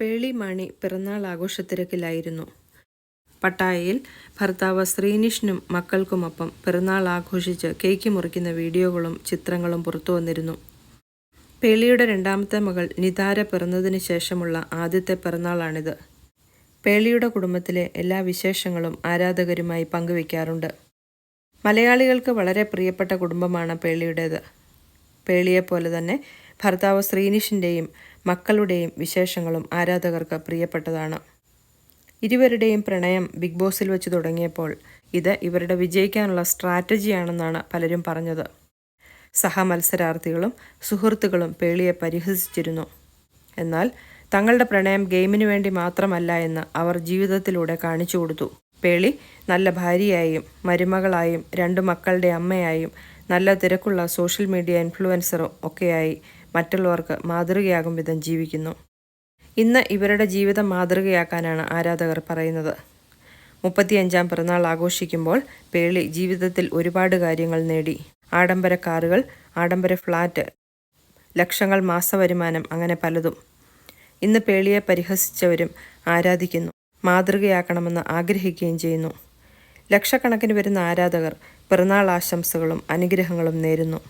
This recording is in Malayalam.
പേളി മാണി പിറന്നാൾ ആഘോഷത്തിരക്കിലായിരുന്നു. പട്ടായയിൽ ഭർത്താവ് ശ്രീനിഷിനും മക്കൾക്കുമൊപ്പം പിറന്നാൾ ആഘോഷിച്ച് കേക്ക് മുറിക്കുന്ന വീഡിയോകളും ചിത്രങ്ങളും പുറത്തു വന്നിരുന്നു. പേളിയുടെ രണ്ടാമത്തെ മകൾ നിതാര പിറന്നതിന് ശേഷമുള്ള ആദ്യത്തെ പിറന്നാളാണിത്. പേളിയുടെ കുടുംബത്തിലെ എല്ലാ വിശേഷങ്ങളും ആരാധകരുമായി പങ്കുവയ്ക്കാറുണ്ട് മലയാളികൾക്ക് വളരെ പ്രിയപ്പെട്ട കുടുംബമാണ് പേളിയുടേത്. പേളിയെപ്പോലെ തന്നെ ഭർത്താവ് ശ്രീനിഷിന്റെയും മക്കളുടെയും വിശേഷങ്ങളും ആരാധകർക്ക് പ്രിയപ്പെട്ടതാണ്. ഇരുവരുടെയും പ്രണയം ബിഗ് ബോസിൽ വെച്ച് തുടങ്ങിയപ്പോൾ ഇത് ഇവരുടെ വിജയിക്കാനുള്ള സ്ട്രാറ്റജിയാണെന്നാണ് പലരും പറഞ്ഞത്. സഹമത്സരാർത്ഥികളും സുഹൃത്തുക്കളും പേളിയെ പരിഹസിച്ചിരുന്നു. എന്നാൽ തങ്ങളുടെ പ്രണയം ഗെയിമിനു വേണ്ടി മാത്രമല്ല എന്ന് അവർ ജീവിതത്തിലൂടെ കാണിച്ചു കൊടുത്തു. പേളി നല്ല ഭാര്യയായും മരുമകളായും രണ്ടു മക്കളുടെ അമ്മയായും നല്ല തിരക്കുള്ള സോഷ്യൽ മീഡിയ ഇൻഫ്ലുവൻസറും ഒക്കെയായി മറ്റുള്ളവർക്ക് മാതൃകയാകും വിധം ജീവിക്കുന്നു. ഇന്ന് ഇവരുടെ ജീവിതം മാതൃകയാക്കാനാണ് ആരാധകർ പറയുന്നത്. മുപ്പത്തിയഞ്ചാം പിറന്നാൾ ആഘോഷിക്കുമ്പോൾ പേളി ജീവിതത്തിൽ ഒരുപാട് കാര്യങ്ങൾ നേടി. ആഡംബര കാറുകൾ ആഡംബര ഫ്ലാറ്റ് ലക്ഷങ്ങൾ മാസവരുമാനം അങ്ങനെ പലതും. ഇന്ന് പേളിയെ പരിഹസിച്ചവരും ആരാധിക്കുന്നു. മാതൃകയാക്കണമെന്ന് ആഗ്രഹിക്കുകയും ചെയ്യുന്നു. ലക്ഷക്കണക്കിന് വരുന്ന ആരാധകർ പിറന്നാൾ ആശംസകളും അനുഗ്രഹങ്ങളും നേരുന്നു.